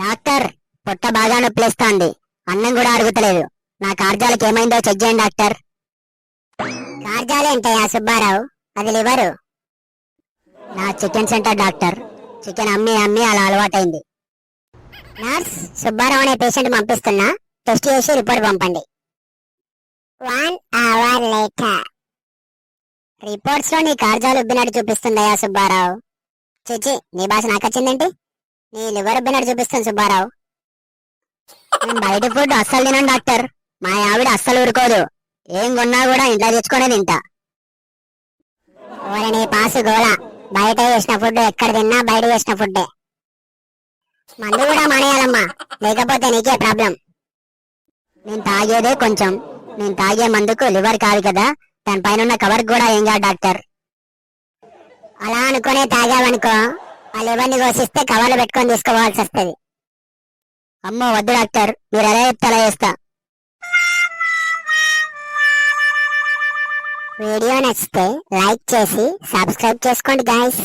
Doctor పొట్ట బాగా నొప్పిలేస్తోంది. అన్నం కూడా అరుగుతలేదు నా కార్జాలకు ఏమైందో చెక్ చేయండి డాక్టర్. కార్జాలేంటయ్యా సుబ్బారావు? అది లివరు. నా చికెన్ సెంటర్ డాక్టర్. చికెన్ అమ్మి అమ్మి అలా అలవాటైంది. నర్స్ సుబ్బారావు అనే పేషెంట్ పంపిస్తున్నా. టెస్ట్ చేసి రిపోర్ట్ పంపండి. One hour later. రిపోర్ట్స్లో నీ కార్జాలు ఉబ్బినట్టు చూపిస్తుందయ్యా సుబ్బారావు. చిచి నీ భాష నాకు వచ్చిందేంటి నీ లివర్ ఉబ్బినట్టు చూపిస్తాను సుబ్బారావు? బయట ఫుడ్ అస్సలు తినను డాక్టర్. మా ఆవిడ అస్సలు ఊరుకోదు. ఏం కొన్నా కూడా ఇంట్లో తెచ్చుకునే తింటా. ఓరే నీ పాసు గోళ బయట చేసిన ఫుడ్ ఎక్కడ తిన్నా బయట చేసిన ఫుడ్డే. మందు కూడా మానేయాలమ్మా. లేకపోతే నీకే ప్రాబ్లం. నేను తాగేదే కొంచెం. నేను తాగే మందుకు లివర్ కాదు కదా. దానిపైన ఉన్న కవర్ కూడా ఏం కాదు డాక్టర్. అలా అనుకునే తాగావనుకో వాళ్ళు లివర్ని కోసిస్తే కవర్లు పెట్టుకొని తీసుకోవాల్సి వస్తుంది. అమ్మ వద్దు డాక్టర్. మీరు ఎలా చెప్తే అలా చేస్తా. వీడియో నచ్చితే లైక్ చేసి సబ్స్క్రైబ్ చేసుకోండి గాయస్